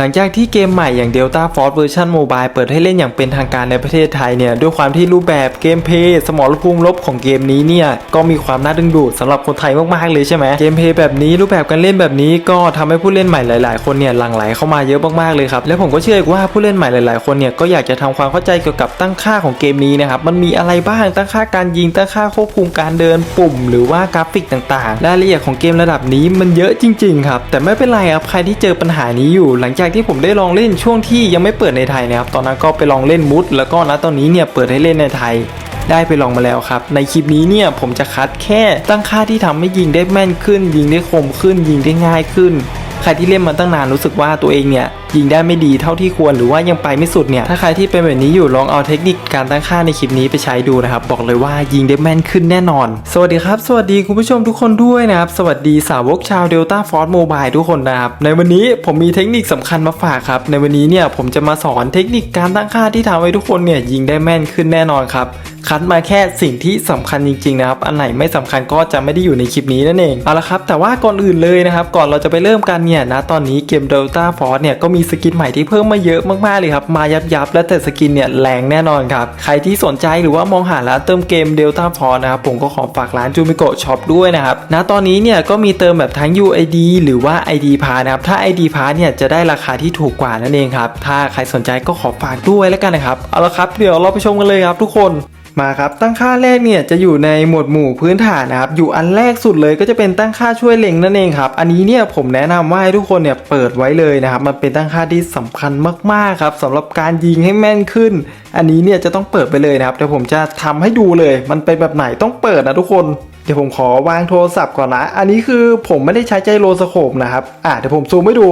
หลังจากที่เกมใหม่อย่าง Delta Force Version Mobile เปิดให้เล่นอย่างเป็นทางการในประเทศไทยเนี่ย ด้วยความที่รูปแบบเกมเพย์สมรภูมิลบของเกมนี้เนี่ย ก็มีความน่าดึงดูดสำหรับคนไทยมากๆเลยใช่ไหมเกมเพย์แบบนี้รูปแบบการเล่นแบบนี้ก็ทำให้ผู้เล่นใหม่หลาย ๆ คนเนี่ยหลั่งไหลเข้ามาเยอะมากๆเลยครับและผมก็เชื่อว่าผู้เล่นใหม่หลาย ๆ คนเนี่ยก็อยากจะทำความเข้าใจเกี่ยวกับตั้งค่าของเกมนี้นะครับมันมีอะไรบ้างตั้งค่าการยิงตั้งค่าควบคุมการเดินปุ่ม หรือว่ากราฟิกต่างๆรายละเอียดของเกมระดับนี้มันเยอะจริง ๆ ครับแต่ไม่เป็นไรครับใครที่เจอปัญหานี้อยู่หลังจากที่ผมได้ลองเล่นช่วงที่ยังไม่เปิดในไทยนะครับ ตอนนั้นก็ไปลองเล่นมุด แล้วก็ณตอนนี้เนี่ยเปิดให้เล่นในไทยได้ไปลองมาแล้วครับ ในคลิปนี้เนี่ยผมจะคัดแค่ตั้งค่าที่ทำให้ยิงได้แม่นขึ้น ยิงได้คมขึ้น ยิงได้ง่ายขึ้น ใครที่เล่นมาตั้งนานรู้สึกว่าตัวเองเนี่ยยิงได้ไม่ดีเท่าที่ควรหรือว่ายังไปไม่สุดเนี่ยถ้าใครที่เป็นแบบนี้อยู่ลองเอาเทคนิคการตั้งค่าในคลิปนี้ไปใช้ดูนะครับบอกเลยว่ายิงได้แม่นขึ้นแน่นอน สวัสดีครับ สวัสดีคุณผู้ชมทุกคนด้วยนะครับ สวัสดีสาวกชาว Delta Force Mobile ทุกคนนะครับ ในวันนี้ผมมีเทคนิคสำคัญมาฝากครับ ในวันนี้เนี่ยผมจะมาสอนเทคนิคการตั้งค่าที่ทำให้ทุกคนเนี่ยยิงได้แม่นขึ้นแน่นอนครับ คัดมาแค่สิ่งที่สำคัญจริงๆนะครับ อันไหนไม่สำคัญก็จะไม่ได้อยู่ในคลิปนี้นั่นเอง เอาละครับ แต่ว่าก่อนอื่นเลยนะครับ ก่อนเราจะไปเริ่มกันเนี่ยนะตอนนี้เกม Delta Force เนี่ยก็มีสกินใหม่ที่เพิ่มมาเยอะมากๆเลยครับ มายับยับและแต่สกินเนี่ยแรงแน่นอนครับ ใครที่สนใจหรือว่ามองหาร้านเติมเกม Delta Force นะครับผมก็ขอฝากร้านจูมิโกะช็อปด้วยนะครับณตอนนี้เนี่ยก็มีเติมแบบทั้ง UID หรือว่า ID p a s s นะครับถ้า ID p a s s เนี่ยจะได้ราคาที่ถูกกว่านั่นเองครับถ้าใครสนใจก็ขอฝากด้วยแล้วกันนะครับเอาละครับเดี๋ยวเราไปชมกันเลยครับทุกคน มาครับตั้งค่าแรกเนี่ยจะอยู่ในหมวดหมู่พื้นฐานนะครับอยู่อันแรกสุดเลยก็จะเป็นตั้งค่าช่วยเล็งนั่นเองครับ อันนี้เนี่ยผมแนะนำว่าให้ทุกคนเนี่ยเปิดไว้เลยนะครับมันเป็นตั้งค่าที่สำคัญมากๆครับสำหรับการยิงให้แม่นขึ้น อันนี้เนี่ยจะต้องเปิดไปเลยนะครับเดี๋ยวผมจะทำให้ดูเลย มันเป็นแบบไหนต้องเปิดนะทุกคนเดี๋ยวผมขอวางโทรศัพท์ก่อนนะอันนี้คือผมไม่ได้ใช้ใจโลสโคปนะครับอะเดี๋ยวผมซูมให้ดู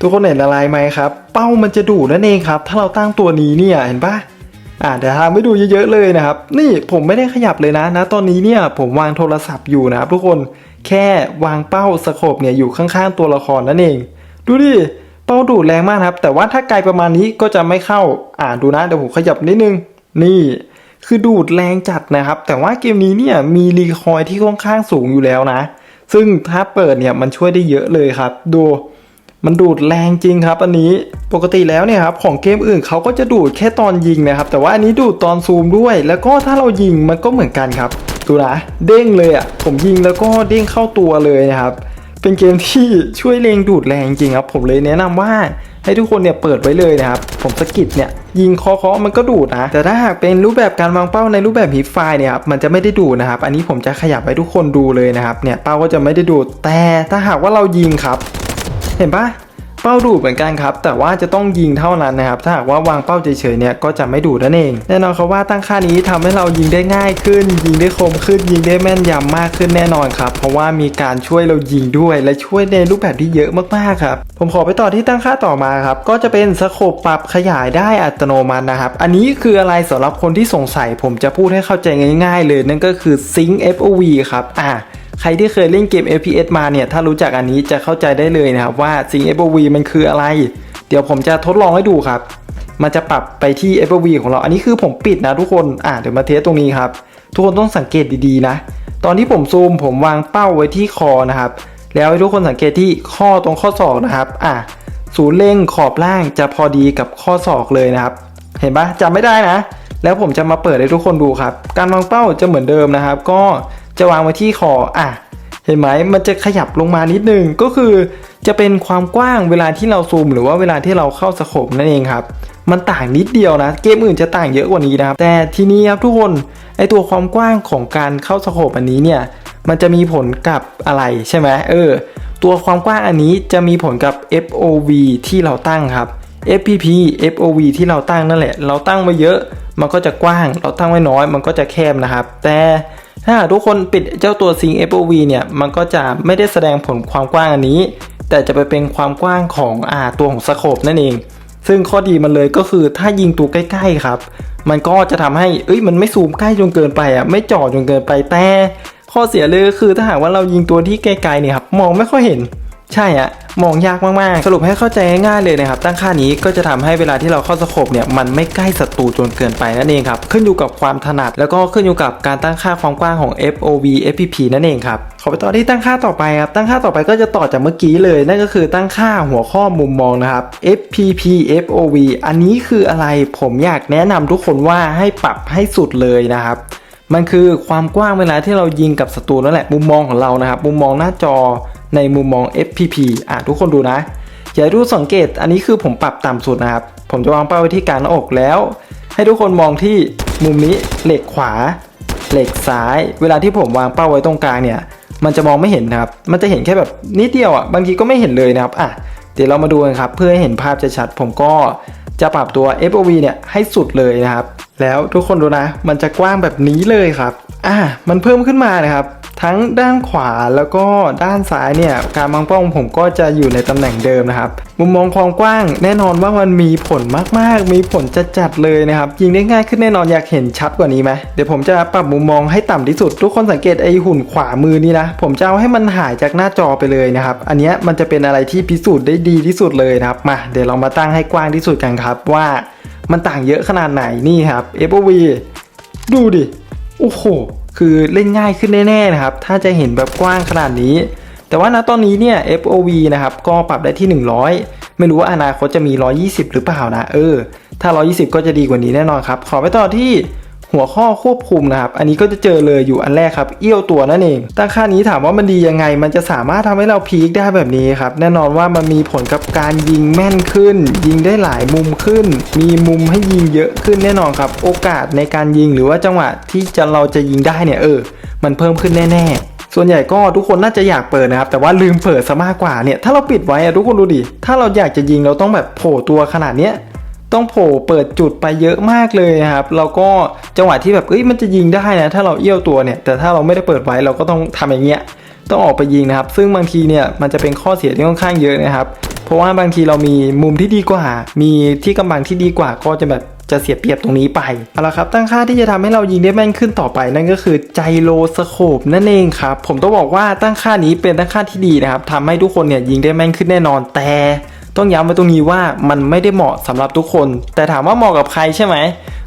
ทุกคนเห็นอะไรไหมครับ เป้ามันจะดูดนั่นเองครับ ถ้าเราตั้งตัวนี้เนี่ยเห็นปะ อ่าเดี๋ยวทำให้ดูเยอะๆเลยนะครับ นี่ผมไม่ได้ขยับเลยนะนะ ตอนนี้เนี่ยผมวางโทรศัพท์อยู่นะครับทุกคนแค่วางเป้าสโคปเนี่ยอยู่ข้างๆตัวละครนั่นเอง ดูดิเป้าดูดแรงมากครับ แต่ว่าถ้าไกลประมาณนี้ก็จะไม่เข้าอ่าดูนะเดี๋ยวผมขยับนิดนึง นี่คือดูดแรงจัดนะครับ แต่ว่าเกมนี้เนี่ยมีรีคอยที่ค่อนข้างสูงอยู่แล้วนะ ซึ่งถ้าเปิดเนี่ยมันช่วยได้เยอะเลยครับ ดู มันดูดแรงจริงครับอันนี้ปกติแล้วเนี่ยครับของเกมอื่นเขาก็จะดูดแค่ตอนยิงนะครับ แต่ว่าอันนี้ดูดตอนซูมด้วย แล้วก็ถ้าเรายิงมันก็เหมือนกันครับดูนะเด้งเลยอะ่ะผมยิงแล้วก็เด้งเข้าตัวเลยนะครับเป็นเกมที่ช่วยเลงดูดแรงจริงครับ ผมเลยแนะนำว่าให้ทุกคนเนี่ยเปิดไว้เลยนะครับ ผมสกิดเนี่ยยิงเคาะๆมันก็ดูดนะ แต่ถ้าหากเป็นรูปแบบการวางเป้าในรูปแบบฮิปไฟเนี่ยครับมันจะไม่ได้ดูดนะครับ อันนี้ผมจะขยับให้ทุกคนดูเลยนะครับเนี่ยเป้าก็จะไม่ได้ดูดแต่ถ้าหากว่าเรายิงครับ เห็นปะเป้าดูดเหมือนกันครับ แต่ว่าจะต้องยิงเท่านั้นนะครับ ถ้าหากว่าวางเป้าเฉยๆเนี่ยก็จะไม่ดูดนั่นเอง แน่นอนครับว่าตั้งค่านี้ทำให้เรายิงได้ง่ายขึ้น ยิงได้คมขึ้น ยิงได้แม่นยำมากขึ้นแน่นอนครับ เพราะว่ามีการช่วยเรายิงด้วย และช่วยในรูปแบบที่เยอะมากๆครับ ผมขอไปต่อที่ตั้งค่าต่อมาครับ ก็จะเป็นสโคปปรับขยายได้อัตโนมัตินะครับ อันนี้คืออะไรสำหรับคนที่สงสัย ผมจะพูดให้เข้าใจง่าย ๆ เลยนั่นก็คือ Sync FOV ครับ อ่า ใครที่เคยเล่นเกม FPS มาเนี่ย ถ้ารู้จักอันนี้จะเข้าใจได้เลยนะครับว่า Sync FOV มันคืออะไร เดี๋ยวผมจะทดลองให้ดูครับ มันจะปรับไปที่ FOV ของเรา อันนี้คือผมปิดนะทุกคน อ่าเดี๋ยวมาเทสตรงนี้ครับ ทุกคนต้องสังเกตดีๆนะ ตอนที่ผมซูมผมวางเป้าไว้ที่คอนะครับ แล้วให้ทุกคนสังเกตที่ข้อตรงข้อศอกนะครับ อะศูนย์เล็งขอบล่างจะพอดีกับข้อศอกเลยนะครับ เห็นปะจำไม่ได้นะ แล้วผมจะมาเปิดให้ทุกคนดูครับ การวางเป้าจะเหมือนเดิมนะครับ ก็ จะวางไว้ที่คออะเห็นไหมมันจะขยับลงมานิดนึงก็คือจะเป็นความกว้างเวลาที่เราซูม หรือว่าเวลาที่เราเข้าสโคปนั่นเองครับ มันต่างนิดเดียวนะ เกมอื่นจะต่างเยอะกว่านี้นะครับ แต่ทีนี้ครับทุกคนไอตัวความกว้างของการเข้าสโคปอันนี้เนี่ยมันจะมีผลกับอะไรใช่ไหมเออ ตัวความกว้างอันนี้จะมีผลกับ FOV ที่เราตั้งครับ FPP FOV ที่เราตั้งนั่นแหละ เราตั้งไว้เยอะ มันก็จะกว้าง เราตั้งไว้น้อย มันก็จะแคบนะครับ แต่ ถ้าทุกคนปิดเจ้าตัว Sync FOV เนี่ย มันก็จะไม่ได้แสดงผลความกว้างอันนี้ แต่จะไปเป็นความกว้างของอ่าตัวของสโคปนั่นเอง ซึ่งข้อดีมันเลยก็คือถ้ายิงตัวใกล้ๆครับ มันก็จะทำให้เอ้ยมันไม่ซูมใกล้จนเกินไปอะไม่จ่อจนเกินไปแต่ข้อเสียเลยก็คือถ้าหากว่าเรายิงตัวที่ไกลๆเนี่ยครับมองไม่ค่อยเห็น ใช่อะมองยากมาก ๆ สรุปให้เข้าใจง่ายๆเลยนะครับ ตั้งค่านี้ก็จะทำให้เวลาที่เราเข้าสโคปเนี่ยมันไม่ใกล้ศัตรูจนเกินไปนั่นเองครับขึ้นอยู่กับความถนัด แล้วก็ขึ้นอยู่กับการตั้งค่าความกว้างของ FOV FPP นั่นเองครับขอไปต่อที่ตั้งค่าต่อไปครับตั้งค่าต่อไปก็จะต่อจากเมื่อกี้เลยนั่นก็คือตั้งค่าหัวข้อมุมมองนะครับ FPP FOV อันนี้คืออะไรผมอยากแนะนำทุกคนว่าให้ปรับให้สุดเลยนะครับมันคือความกว้างเวลาที่เรายิงกับศัตรูนั่นแหละมุมมองของเรานะครับมุมมองหน้าจอ ในมุมมอง FPP อะทุกคนดูนะ อย่าดูสังเกตอันนี้คือผมปรับต่ำสุดนะครับ ผมจะวางเป้าไว้ที่กลางหน้าอกแล้ว ให้ทุกคนมองที่มุมนี้เหล็กขวา เหล็กซ้าย เวลาที่ผมวางเป้าไว้ตรงกลางเนี่ย มันจะมองไม่เห็นนะครับ มันจะเห็นแค่แบบนิดเดียวอะบางทีก็ไม่เห็นเลยนะครับอะเดี๋ยวเรามาดูกันครับ เพื่อให้เห็นภาพชัดๆผมก็จะปรับตัว FOV เนี่ยให้สุดเลยนะครับ แล้วทุกคนดูนะ มันจะกว้างแบบนี้เลยครับ อะมันเพิ่มขึ้นมานะครับ ทั้งด้านขวาแล้วก็ด้านซ้ายเนี่ยการวางเป้องผมก็จะอยู่ในตำแหน่งเดิมนะครับ มุมมองความกว้างแน่นอนว่ามันมีผลมากๆ มีผลจัดๆเลยนะครับยิงได้ง่ายขึ้นแน่นอนอยากเห็นชัดกว่านี้ไหมเดี๋ยวผมจะปรับมุมมองให้ต่ำที่สุด ทุกคนสังเกตไอหุ่นขวามือนี่นะผมจะเอาให้มันหายจากหน้าจอไปเลยนะครับอันนี้มันจะเป็นอะไรที่พิสูจน์ได้ดีที่สุดเลยนะครับมาเดี๋ยวเรามาตั้งให้กว้างที่สุดกันครับว่ามันต่างเยอะขนาดไหนนี่ครับ FOV ดูดิโอ้โห คือเล่นง่ายขึ้นแน่ๆนะครับ ถ้าจะเห็นแบบกว้างขนาดนี้ แต่ว่าณตอนนี้เนี่ย FOV นะครับ ก็ปรับได้ที่ 100 ไม่รู้ว่าอนาคตจะมี 120 หรือเปล่านะ เออ ถ้า 120 ก็จะดีกว่านี้แน่นอนครับ ขอไปต่อที่ หัวข้อควบคุมนะครับ อันนี้ก็จะเจอเลยอยู่อันแรกครับ เอี้ยวตัวนั่นเอง ตั้งค่านี้ถามว่ามันดียังไง มันจะสามารถทำให้เราพีคได้แบบนี้ครับ แน่นอนว่ามันมีผลกับการยิงแม่นขึ้น ยิงได้หลายมุมขึ้น มีมุมให้ยิงเยอะขึ้นแน่นอนครับ โอกาสในการยิงหรือว่าจังหวะที่จะเราจะยิงได้เนี่ยเออ มันเพิ่มขึ้นแน่ ๆส่วนใหญ่ก็ทุกคนน่าจะอยากเปิดนะครับ แต่ว่าลืมเปิดซะมากกว่าเนี่ย ถ้าเราปิดไว้ทุกคนดูดิ ถ้าเราอยากจะยิงเราต้องแบบโผล่ตัวขนาดเนี้ย ต้องโผล่เปิดจุดไปเยอะมากเลยนะครับเราก็จังหวะที่แบบเอ้ยมันจะยิงได้นะถ้าเราเอี้ยวตัวเนี่ยแต่ถ้าเราไม่ได้เปิดไว้เราก็ต้องทำอย่างเงี้ยต้องออกไปยิงนะครับ ซึ่งบางทีเนี่ยมันจะเป็นข้อเสียที่ค่อนข้างเยอะนะครับ เพราะว่าบางทีเรามีมุมที่ดีกว่า มีที่กำบังที่ดีกว่าก็จะแบบจะเสียเปรียบตรงนี้ไปเอาละครับ ตั้งค่าที่จะทำให้เรายิงได้แม่นขึ้นต่อไป นั่นก็คือไจโรสโคปนั่นเองครับ ผมต้องบอกว่าตั้งค่านี้เป็นตั้งค่าที่ดีนะครับทำให้ทุกคนเนี่ยยิงได้แม่นขึ้นแน่นอนแต่ ต้องย้ำไว้ตรงนี้ว่ามันไม่ได้เหมาะสำหรับทุกคน แต่ถามว่าเหมาะกับใครใช่ไหม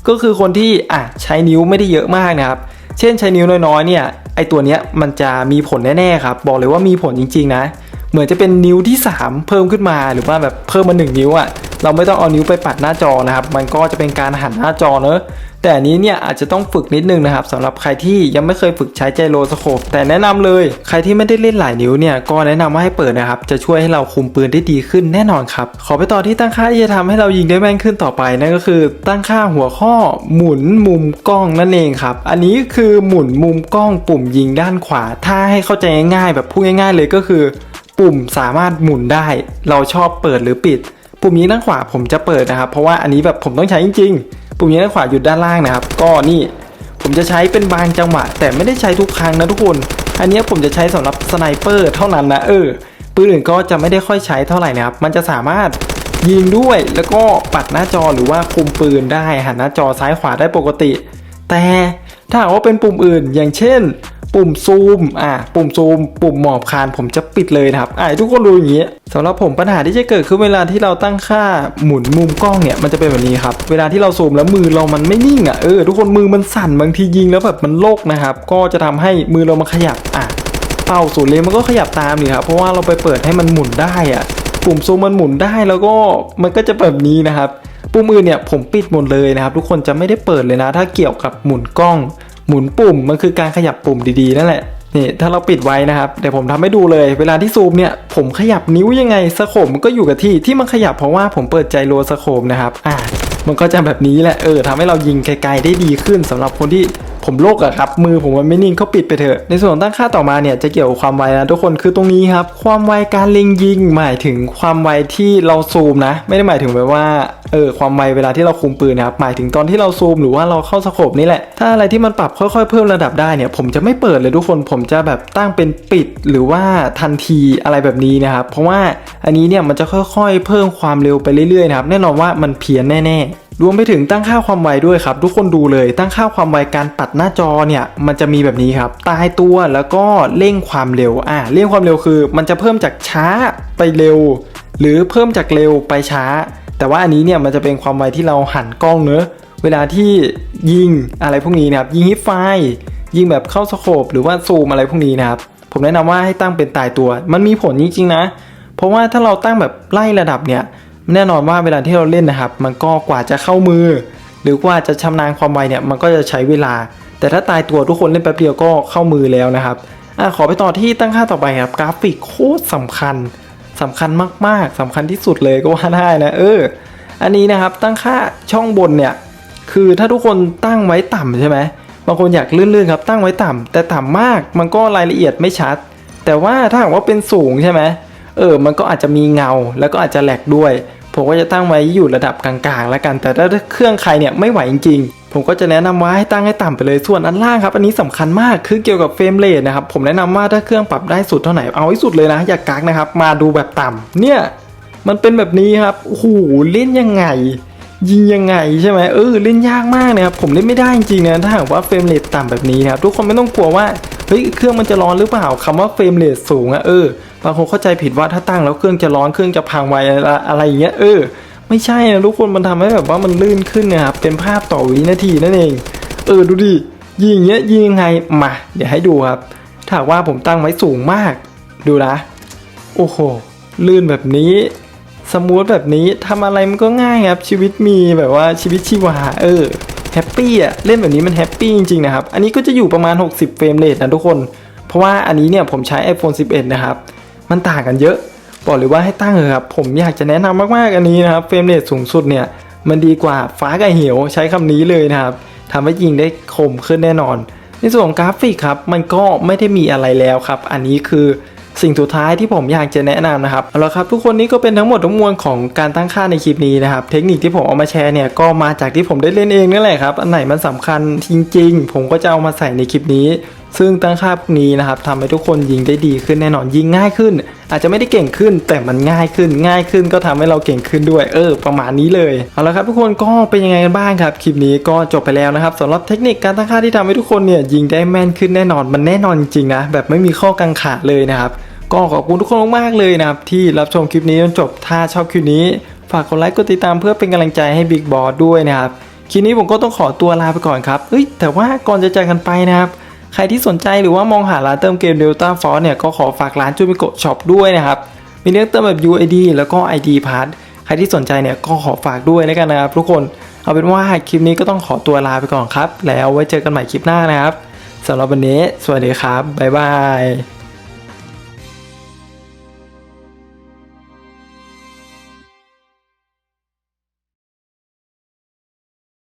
ก็คือคนที่อะใช้นิ้วไม่ได้เยอะมากนะครับ เช่นใช้นิ้วน้อยๆเนี่ยไอตัวเนี้ยมันจะมีผลแน่ๆครับ บอกเลยว่ามีผลจริงๆนะ เหมือนจะเป็นนิ้วที่ 3 เพิ่มขึ้นมาหรือว่าแบบเพิ่มมา1นิ้วอะ่ะเราไม่ต้องเอานิ้วไปปัดหน้าจอนะครับ มันก็จะเป็นการหันหน้าจอเนอะ แต่นี้เนี่ยอาจจะต้องฝึกนิดนึงนะครับสำหรับใครที่ยังไม่เคยฝึกใช้ไจโรสโคปแต่แนะนำเลย ใครที่ไม่ได้เล่นหลายนิ้วเนี่ยก็แนะนำว่าให้เปิดนะครับจะช่วยให้เราคุมปืนได้ดีขึ้นแน่นอนครับขอไปต่อที่ตั้งค่าที่จะทำให้เรายิงได้แม่นขึ้นต่อไปนั่นก็คือตั้งค่าหัวข้อหมุนมุมกล้องนั่นเองครับอันนี้คือหมุนมุมกล้องปุ่มยิงด้านขวา ถ้าให้เข้าใจง่ายๆ แบบพูดง่าย ๆ เลยก็คือ ปุ่มสามารถหมุนได้ เราชอบเปิดหรือปิด ปุ่มนี้ด้านขวาผมจะเปิดนะครับเพราะว่าอันนี้แบบผมต้องใช้จริงๆ ปุ่มนี้ด้านขวาอยู่ด้านล่างนะครับ ก็นี่ผมจะใช้เป็นบางจังหวะ แต่ไม่ได้ใช้ทุกครั้งนะทุกคน อันนี้ผมจะใช้สำหรับสไนเปอร์เท่านั้นนะเออปืนอื่นก็จะไม่ได้ค่อยใช้เท่าไหร่นะครับ มันจะสามารถยิงด้วยแล้วก็ปัดหน้าจอหรือว่าคุมปืนได้หันหน้าจอซ้ายขวาได้ปกติ แต่ถ้าว่าเป็นปุ่มอื่น อย่างเช่น ปุ่มซูมอะปุ่มซูม ปุ่มหมอบคานผมจะปิดเลยนะครับอะทุกคนดูอย่างนี้สำหรับผมปัญหาที่จะเกิดขึ้นเวลาที่เราตั้งค่าหมุนมุมกล้องเนี่ยมันจะเป็นแบบนี้ครับเวลาที่เราซูมแล้วมือเรามันไม่นิ่งอะเออทุกคนมือมันสั่นบางทียิงแล้วแบบมันโลกนะครับก็จะทำให้มือเรามันขยับอะเป้าศูนเลนมันก็ขยับตามนี่ครับเพราะว่าเราไปเปิดให้มันหมุนได้อะปุ่มซูมมันหมุนได้แล้วก็มันก็จะแบบนี้นะครับปุ่มอื่นเนี่ยผมปิดหมดเลยนะครับ ทุกคนจะไม่ได้เปิดเลยนะ ถ้าเกี่ยวกับหมุนกล้อง หมุนปุ่มมันคือการขยับปุ่มดีๆนั่นแหละนี่ถ้าเราปิดไว้นะครับเดี๋ยวผมทำให้ดูเลย เวลาที่ซูมเนี่ยผมขยับนิ้วยังไงสโคปมันก็อยู่กับที่ที่มันขยับเพราะว่าผมเปิดใจโลสโคปนะครับอ่ามันก็จะแบบนี้แหละเออทำให้เรายิงไกลๆได้ดีขึ้นสำหรับคนที่ ผมโลกอะครับ มือผมมันไม่นิ่งเขาปิดไปเถอะ ในส่วนตั้งค่าต่อมาเนี่ยจะเกี่ยวกับความไวนะทุกคนคือตรงนี้ครับ ความไวการเล็งยิงหมายถึงความไวที่เราซูมนะ ไม่ได้หมายถึงแบบว่าเออความไวเวลาที่เราคุมปืนนะครับหมายถึงตอนที่เราซูมหรือว่าเราเข้าสโคปนี่แหละถ้าอะไรที่มันปรับค่อยๆ เพิ่มระดับได้เนี่ย ผมจะไม่เปิดเลยทุกคนผมจะแบบตั้งเป็นปิดหรือว่าทันทีอะไรแบบนี้นะครับเพราะว่าอันนี้เนี่ยมันจะค่อยๆ เพิ่มความเร็วไปเรื่อยๆนะครับแน่นอนว่ามันเพี้ยนแน่ๆ รวมไปถึงตั้งค่าความไวด้วยครับ ทุกคนดูเลยตั้งค่าความไวการปัดหน้าจอเนี่ยมันจะมีแบบนี้ครับตายตัวแล้วก็เร่งความเร็วอ่าเร่งความเร็วคือ มันจะเพิ่มจากช้าไปเร็ว หรือเพิ่มจากเร็วไปช้า แต่ว่าอันนี้เนี่ยมันจะเป็นความไวที่เราหันกล้องเนอะเวลาที่ยิงอะไรพวกนี้นะครับยิงฮิปไฟยิงแบบเข้าสโคปหรือว่าซูมอะไรพวกนี้นะครับผมแนะนำว่าให้ตั้งเป็นตายตัว มันมีผลจริงๆนะ เพราะว่าถ้าเราตั้งแบบไล่ระดับเนี่ย แน่นอนว่าเวลาที่เราเล่นนะครับ มันก็กว่าจะเข้ามือ หรือกว่าจะชำนาญความไวเนี่ยมันก็จะใช้เวลา แต่ถ้าตายตัวทุกคนเล่นแป๊บเดียวก็เข้ามือแล้วนะครับอะขอไปต่อที่ตั้งค่าต่อไปครับกราฟิกโคตรสำคัญสำคัญมากๆสำคัญที่สุดเลยก็ว่าได้นะเออ อันนี้นะครับตั้งค่าช่องบนเนี่ยคือถ้าทุกคนตั้งไว้ต่ำใช่ไหมบางคนอยากลื่นๆครับตั้งไว้ต่ำแต่ต่ำมากมันก็รายละเอียดไม่ชัด แต่ว่าถ้าหากว่าเป็นสูงใช่ไหม เออมันก็อาจจะมีเงาแล้วก็อาจจะแหลกด้วย ผมก็จะตั้งไว้อยู่ระดับกลางๆ แล้วกัน แต่ถ้าเครื่องใครเนี่ยไม่ไหวจริงๆ ผมก็จะแนะนำว่าให้ตั้งให้ต่ำไปเลยส่วนอันล่างครับ อันนี้สำคัญมากคือเกี่ยวกับเฟรมเรทนะครับผมแนะนำว่าถ้าเครื่องปรับได้สุดเท่าไหร่เอาให้สุดเลยนะอย่ากกักนะครับมาดูแบบต่ำเนี่ยมันเป็นแบบนี้ครับโอ้โหเล่นยังไงยิงยังไงใช่ไหมเออเล่นยากมากนะครับผมเล่นไม่ได้จริงๆนะถ้าหากว่าเฟรมเรทต่ำแบบนี้ครับทุกคนไม่ต้องกลัวว่า เฮ้ยเครื่องมันจะร้อนหรือเปล่าคำว่าเฟรมเรทสูงอะเออบางคนเข้าใจผิดว่าถ้าตั้งแล้วเครื่องจะร้อนเครื่องจะพังไวอะไรอย่างเงี้ยเออไม่ใช่นะทุกคนมันทำให้แบบว่ามันลื่นขึ้นนะครับเป็นภาพต่อวินาทีนั่นเอง เออดูดิยิงเงี้ยยิงยังไงมาเดี๋ยวให้ดูครับ ถ้าว่าผมตั้งไว้สูงมาก ดูนะ โอ้โหลื่นแบบนี้สมูทแบบนี้ทำอะไรมันก็ง่ายครับชีวิตมีแบบว่าชีวิตชีวาเออ แฮปปี้อะเล่นแบบนี้มันแฮปปี้จริงๆนะครับ อันนี้ก็จะอยู่ประมาณ 60 เฟรมเรทนะทุกคน เพราะว่าอันนี้เนี่ยผมใช้ iPhone 11 นะครับ มันต่างกันเยอะ บอกเลยว่าให้ตั้งเลยครับ ผมอยากจะแนะนำมากๆอันนี้นะครับ เฟรมเรทสูงสุดเนี่ยมันดีกว่าฟ้ากับเหวใช้คำนี้เลยนะครับทำให้ยิงได้คมขึ้นแน่นอน ในส่วนของกราฟิกครับ มันก็ไม่ได้มีอะไรแล้วครับ อันนี้คือ สิ่งสุดท้ายที่ผมอยากจะแนะนำนะครับเอาละครับทุกคนนี้ก็เป็นทั้งหมดทั้งมวลของการตั้งค่าในคลิปนี้นะครับ เทคนิคที่ผมเอามาแชร์เนี่ยก็มาจากที่ผมได้เล่นเองนั่นแหละครับ อันไหนมันสำคัญจริง ๆ ผมก็จะเอามาใส่ในคลิปนี้ ซึ่งตั้งค่าพวกนี้นะครับทำให้ทุกคนยิงได้ดีขึ้นแน่นอนยิงง่ายขึ้น อาจจะไม่ได้เก่งขึ้นแต่มันง่ายขึ้นง่ายขึ้นก็ทำให้เราเก่งขึ้นด้วยเออ ประมาณนี้เลยเอาละครับทุกคนก็เป็นยังไงกันบ้างครับคลิปนี้ก็จบไปแล้วนะครับสำหรับเทคนิคการตั้งค่าที่ทำให้ทุกคนเนี่ยยิงได้แม่นขึ้นแน่นอนมันแน่นอนจริงนะแบบไม่มีข้อกังขาเลยนะครับก็ขอบคุณทุกคนมากๆเลยนะครับที่รับชมคลิปนี้จนจบถ้าชอบคลิปนี้ ฝากกดไลค์กดติดตามเพื่อเป็นกำลังใจให้บิ๊กบอสด้วยนะครับคลิปนี้ผมก็ต้องขอตัวลาไปก่อนครับเอ้ยแต่ว่าก่อนจะจากกันไปนะครับ ใครที่สนใจหรือว่ามองหาร้านเติมเกม Delta Force เนี่ยก็ขอฝากร้านจูมิโกะช็อปด้วยนะครับ มีเลือกเติมแบบ UID แล้วก็ ID Pass ใครที่สนใจเนี่ยก็ขอฝากด้วยแล้วกันนะครับทุกคนเอาเป็นว่าคลิปนี้ก็ต้องขอตัวลาไปก่อนครับ แล้วไว้เจอกันใหม่คลิปหน้านะครับสำหรับวันนี้ สวัสดีครับบ๊ายบาย